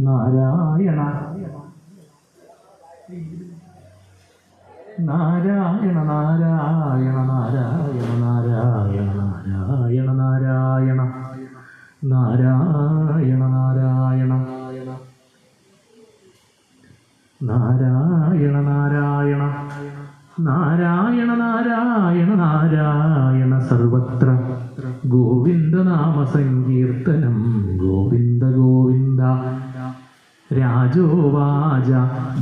നാരായണ. നാരായണ നാരായണ നാരായണ നാരായണ നാരായണ നാരായണ. നാരായണ നാരായണ. നാരായണ നാരായണ. നാരായണ നാരായണ നാരായണ സർവത്ര. ഗോവിന്ദ നാമ സങ്കീർത്തനം രാജോവാച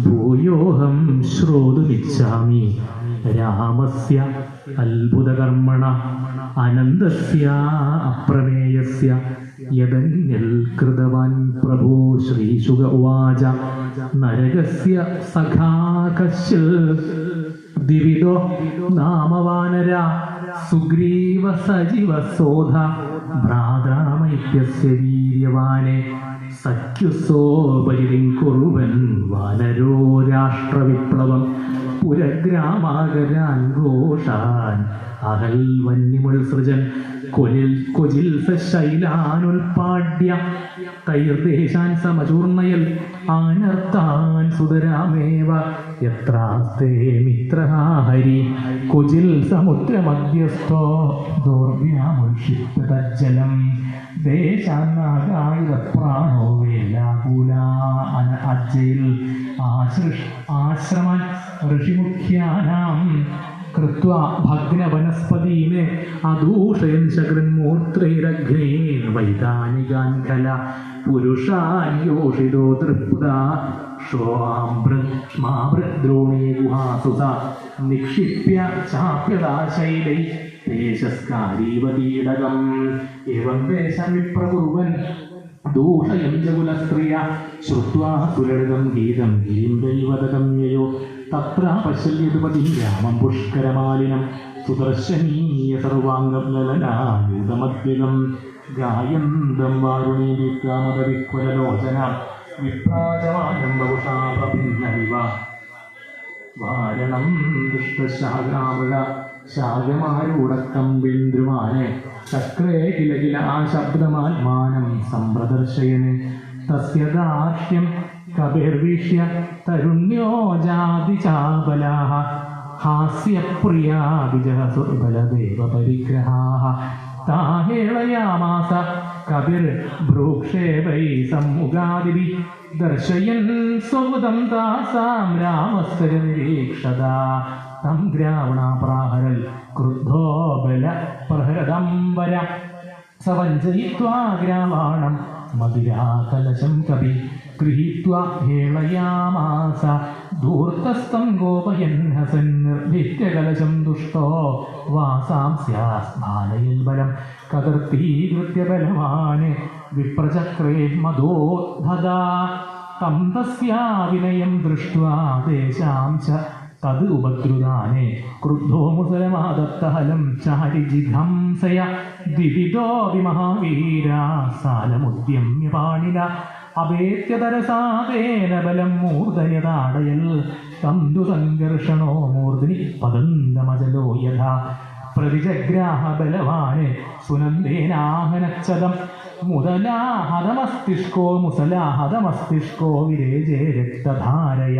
ഭൂയോഹം ശ്രോതുമിച്ഛാമി. രാമസ്യ അത്ഭുതകർമ്മണ അനന്തസ്യ അപ്രമേയസ്യ. യദന്യൽ കൃതവാൻ പ്രഭോ ശ്രീശുക ഉവാച നരകസ്യ സഖാകശ്യ ദിവിദോ നാമവാനര സുഗ്രീവ സജീവ സോധ. ഭ്രാതാമൈത്യസ്യ വീര്യവാനെ. സഖ്യുസോപരിം കുറുവൻ വാനരോ രാഷ്ട്രവിപ്ലവം. പുരഗ്രാമാകരാൻ ഘോഷാൻ അകൽ വന്യമുൾ സൃജൻ കൊലിൽ കുജിൽ ശൈലാനുൽപാഡ്യ കൈർദേശാൻ സമചൂർണയൽ ആനർത്താൻ സുതരാമേവ. യത്രാസ്തേ മിത്രഃ ഹരി കൊജിൽ സമുദ്രമധ്യസ്ഥോ. ദൗർവ്യാമുക്ഷിപ്തജലം ദേശാനാകായുധപ്രാണോ വേലാകൂല അന അജ്ജയിൽ ആശ്രിഷ് ഋഷിമുഖ്യാനാം. കൃത്വ ഭഗ്നവനസ്പതീനെ അദൂഷയൻ ശകൃന്മൂർത്രൈരഗ്നേൻ വൈതാനികാൻഖല പുരുഷായോഷിതോ തൃപ്ത ഷോമാഭൃദ്രോണീ ഗുഹാസുത നിക്ഷിപ്യ ചാപ്യതാശൈലൈ തേശസ്കാരീവകീടകം എവം വേഷമിപ്രകുർവൻ ദൂഷയം ജകുലസ്ത്രിയ ശ്രുത്വാ സുലളിതം ഗീതം ഗീരിം ദൈവതകം യയോ തത്ര പശ്യതുപതി രാമം പുഷ്കരമാലിനം സുദർശനീയ സർവാംഗം ലലനായുതമദ്വികം ഗായന്തം വാരുണീവിക്രാമതവിക്വലോചന വിഭ്രാജമാനം ബഹുഷാഭിന്നവിവ വാരണം ദുഷ്ടശാഗ്രാമൃത ശാഖമാരൂടക്കമ്പിന്ദ്രുമാനെ ചക്രേ കിലകില ആ ശബ്ദമാത്മാനം സമ്പ്രദർശയന്. തസ്യദാഹ്യം ദാർഷ്യം കപിർവീക്ഷ്യ തരുണ്യോ ജാതി ചാബലാः ഹാസ്യപ്രിയാ വിജഹസുർബലദേവ പരിഗ്രഹാः താഹേളയാമാസ കപിർ ഭ്രൂക്ഷേപൈ സമ്മുഖാദിവി ദർശയൻ സ്വതം താസാം രാമസ്വര നിരീക്ഷത. തം ഗ്രാവണാപ്രാഹരൽ ക്രുദ്ധോ ബല പ്രഹരദംബര സവഞ്ചയിത്വാ ഗ്രാവാണം മധുരാകലശം കവി ഗൃഹീത്വാ ഹേളയാമാസ. ധൂർത്തസ്തം ഗോപയൻ ഹസൻ നിർഭിത്യകലശം ദുഷ്ടോ. വാസാംസ്യാസ്മാലയിൽ ബലം കകർത്തീകൃത്യ ബലവാന് വിപ്രചക്രേ മധോധദാ തം തസ്യാ വിനയം ദൃഷ്ട്വാ തേഷാം ച തത് ഉപദ്രുതാനെ ക്രുദ്ധോ മുസലമാദത്തഹലം ചാരി ജിഘംസയ ദിവിദോ വിമഹാവീരാ സാലമുദ്യമ്യ പാണിന അപേത്യതരസാദേന ബലം മൂർധയതാടയൽ തന്തു സംഘർഷണോ പതന്തമജലോ യഥാ. പ്രതിജഗ്രാഹബലവാന് സുനന്ദേനാഹനച്ചതം മുതലാഹതമസ്തിഷ്കോ മുസലാഹതമസ്തിഷ്കോ വിരേജേ രക്തധാരയ.